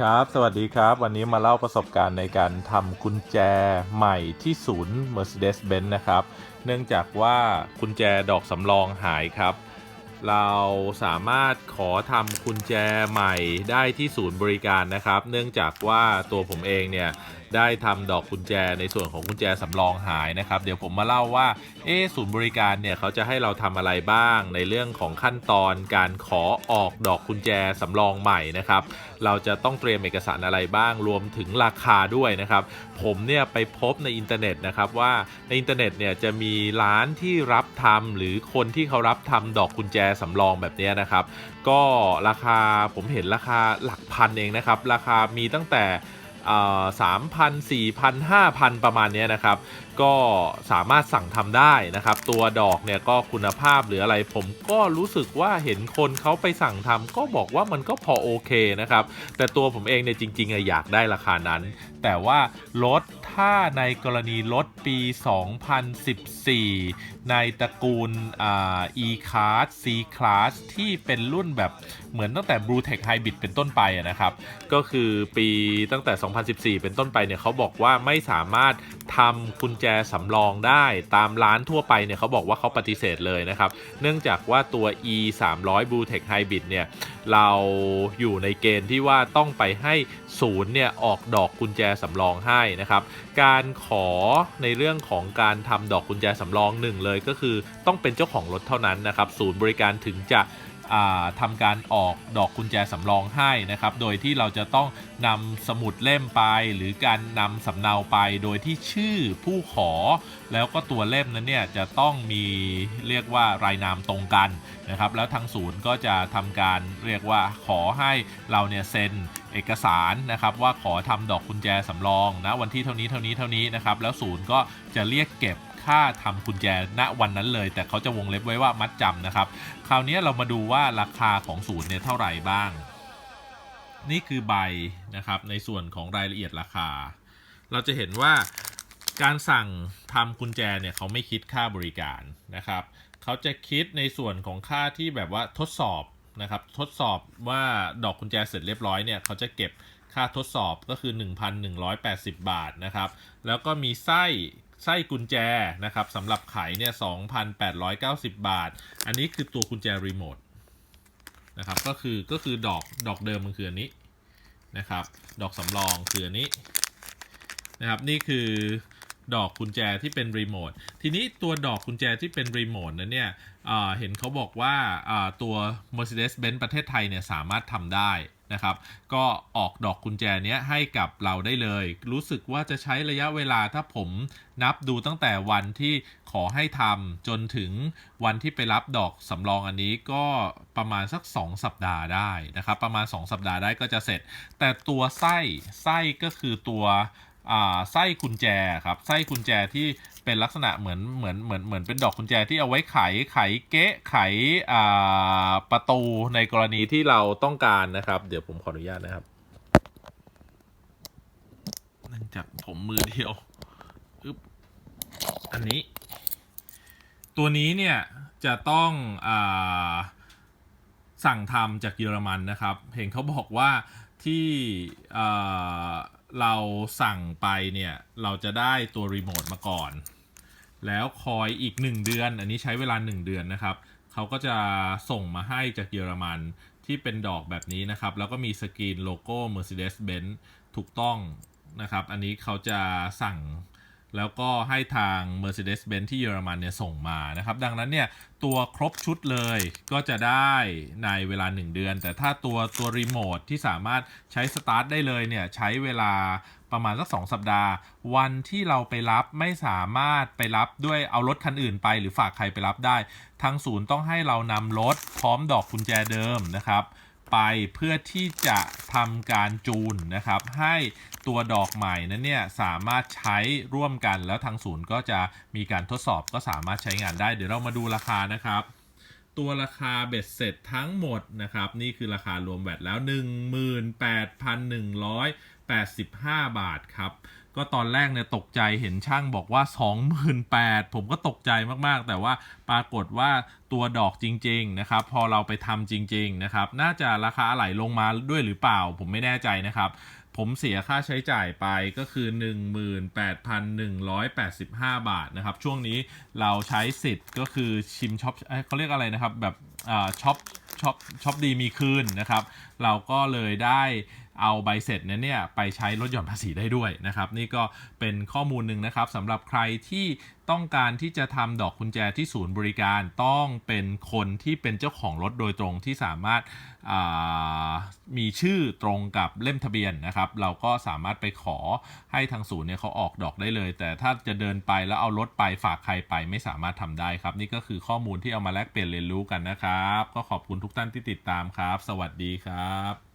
ครับ สวัสดีครับ วันนี้มาเล่าประสบการณ์ในการทำกุญแจใหม่ที่ศูนย์ Mercedes-Benz นะครับ เนื่องจากว่ากุญแจดอกสำรองหายครับ เราสามารถขอทำกุญแจใหม่ได้ที่ศูนย์บริการนะครับ เนื่องจากว่าตัวผมเองเนี่ย ได้ทำดอกกุญแจในส่วนของกุญแจสำรองหายนะครับ เดี๋ยวผมมาเล่าว่าเอ๊ศูนย์บริการเนี่ยเขาจะให้เราทำอะไรบ้าง ในเรื่องของขั้นตอนการขอออกดอกกุญแจสำรองใหม่นะครับ เราจะต้องเตรียมเอกสารอะไรบ้าง รวมถึงราคาด้วยนะครับ ผมเนี่ยไปพบในอินเทอร์เน็ตนะครับว่าในอินเทอร์เน็ตเนี่ยจะมีร้านที่รับทำหรือคนที่เขารับทำดอกกุญแจสำรองแบบนี้นะครับ ก็ราคาผมเห็นราคาหลักพันเองนะครับ ราคามีตั้งแต่ สามพันสี่พันห้าพันประมาณนี้นะครับ ก็สามารถสั่งทำได้นะครับ ตัวดอกเนี่ยก็คุณภาพหรืออะไร ผมก็รู้สึกว่าเห็นคนเขาไปสั่งทำก็บอกว่ามันก็พอโอเคนะครับ แต่ตัวผมเองเนี่ยจริงๆอยากได้ราคานั้น แต่ว่ารถถ้าในกรณีรถปี 2014 ในตระกูลอ่า E-Class C-Class ที่เป็นรุ่นแบบเหมือนตั้งแต่ Blue Tech Hybrid เป็นต้นไปนะครับ ก็คือปีตั้งแต่2014 เป็นต้นไปเนี่ยเขาบอกว่าไม่สามารถทำกุญแจสำรองได้ตามร้านทั่วไปเนี่ยเขาบอกว่าเขาปฏิเสธเลยนะครับ เนื่องจากว่าตัว E 3 0 0 Blue Tech Hybrid เนี่ยเราอยู่ในเกณฑ์ที่ว่าต้องไปให้ศูนย์เนี่ยออกดอกกุญแจสำรองให้นะครับการขอในเรื่องของการทำดอกกุญแจสำรองหนึ่งเลยก็คือต้องเป็นเจ้าของรถเท่านั้นนะครับศูนย์บริการถึงจะ ทำการออกดอกกุญแจสำรองให้นะครับ โดยที่เราจะต้องนำสมุดเล่มไป หรือการนำสำเนาไป โดยที่ชื่อผู้ขอ แล้วก็ตัวเล่มนั้นเนี่ยจะต้องมีเรียกว่ารายนามตรงกันนะครับ แล้วทางศูนย์ก็จะทำการเรียกว่าขอให้เราเนี่ยเซ็นเอกสารนะครับว่าขอทำดอกกุญแจสำรองนะวันที่เท่านี้เท่านี้เท่านี้นะครับ แล้วศูนย์ก็จะเรียกเก็บ ค่าทำกุญแจณวันนั้นเลย แต่เขาจะวงเล็บไว้ว่ามัดจำนะครับ คราวนี้เรามาดูว่าราคาของศูนย์เนี่ยเท่าไหร่บ้าง นี่คือใบนะครับในส่วนของรายละเอียดราคา เราจะเห็นว่าการสั่งทำกุญแจเนี่ยเขาไม่คิดค่าบริการนะครับเขาจะคิดในส่วนของค่าที่แบบว่าทดสอบนะครับทดสอบว่าดอกกุญแจเสร็จเรียบร้อยเนี่ยเขาจะเก็บค่าทดสอบก็คือ 1,180 บาทนะครับ แล้วก็มีไส้ ไส้กุญแจนะครับสำหรับขายเนี่ย2,890 บาท อันนี้คือตัวกุญแจรีโมทนะครับก็คือก็คือดอกดอกเดิมมันคืออันนี้นะครับ ดอกสำรองคืออันนี้นะครับนี่คือดอกกุญแจที่เป็นรีโมททีนี้ตัวดอกกุญแจที่เป็นรีโมทนั้นเนี่ยเห็นเขาบอกว่าอ่าตัว Mercedes-Benz ประเทศไทยเนี่ยสามารถทำได้ นะครับ ก็ออกดอกกุญแจเนี้ยให้กับเราได้เลย รู้สึกว่าจะใช้ระยะเวลาถ้าผมนับดูตั้งแต่วันที่ขอให้ทำจนถึงวันที่ไปรับดอกสำรองอันนี้ก็ประมาณสัก 2 สัปดาห์ได้นะครับ ประมาณ 2 สัปดาห์ได้ก็จะเสร็จ แต่ตัวไส้ไส้ก็คือตัว ไส้กุญแจครับไส้กุญแจที่เป็นลักษณะเหมือนเหมือนเหมือนเหมือนเป็นดอกกุญแจที่เอาไว้ไขไขเก๊ะไขประตูในกรณีที่เราต้องการนะครับ เดี๋ยวผมขออนุญาตนะครับเนื่องจากผมมือเดียวอึ๊บอันนี้ ตัวนี้เนี่ยจะต้องอสั่งทำจากเยอรมันนะครับ เห็นเขาบอกว่าที่ เราสั่งไปเนี่ยเราจะได้ตัวรีโมทมาก่อน แล้วคอยอีก 1 เดือน อันนี้ใช้เวลา 1 เดือนนะครับเขาก็จะส่งมาให้จากเยอรมันที่เป็นดอกแบบนี้นะครับ แล้วก็มีสกรีนโลโก้ Mercedes-Benz ถูกต้องนะครับ อันนี้เขาจะสั่ง แล้วก็ให้ทาง Mercedes-Benz ที่เยอรมันเนี่ยส่งมานะครับ ดังนั้นเนี่ยตัวครบชุดเลยก็จะได้ในเวลา 1 เดือน แต่ถ้าตัวตัวรีโมทที่สามารถใช้สตาร์ทได้เลยเนี่ยใช้เวลาประมาณสัก2สัปดาห์ วันที่เราไปรับไม่สามารถไปรับด้วยเอารถคันอื่นไป หรือฝากใครไปรับได้ ทางศูนย์ต้องให้เรานำรถพร้อมดอกกุญแจเดิมนะครับ ไปเพื่อที่จะทำการจูนนะครับ ให้ตัวดอกใหม่นั้นเนี่ยสามารถใช้ร่วมกันแล้วทางศูนย์ก็จะมีการทดสอบก็สามารถใช้งานได้ เดี๋ยวเรามาดูราคานะครับตัวราคาเบ็ดเสร็จทั้งหมดนะครับ นี่คือราคารวมแวตแล้ว 18,185 บาทครับ ก็ตอนแรกเนี่ยตกใจเห็นช่างบอกว่า 28,000 ผมก็ตกใจมากๆ แต่ว่าปรากฏว่าตัวดอกจริง ๆ นะครับ พอเราไปทำจริง ๆ นะครับ น่าจะราคาอะไหลลงมาด้วยหรือเปล่า ผมไม่แน่ใจนะครับ ผมเสียค่าใช้จ่ายไปก็คือ 18,185 บาทนะครับ ช่วงนี้เราใช้สิทธิ์ก็คือชิมช็อปเขาเรียกอะไรนะครับ แบบช็อปช็อปช็อปดีมีคืนนะครับ เราก็เลยได้ เอาใบเสร็จนั้นเนี่ยไปใช้ลดหย่อนภาษีได้ด้วยนะครับ นี่ก็เป็นข้อมูลหนึ่งนะครับสำหรับใครที่ต้องการที่จะทำดอกกุญแจที่ศูนย์บริการต้องเป็นคนที่เป็นเจ้าของรถโดยตรงที่สามารถามีชื่อตรงกับเล่มทะเบียนนะครับ เราก็สามารถไปขอให้ทางศูนย์เนี่ยเขาออกดอกได้เลย แต่ถ้าจะเดินไปแล้วเอารถไปฝากใครไปไม่สามารถทำได้ครับ นี่ก็คือข้อมูลที่เอามาแลกเปลี่ยนเรียนรู้กันนะครับ ก็ขอบคุณทุกท่านที่ติดตามครับ สวัสดีครับ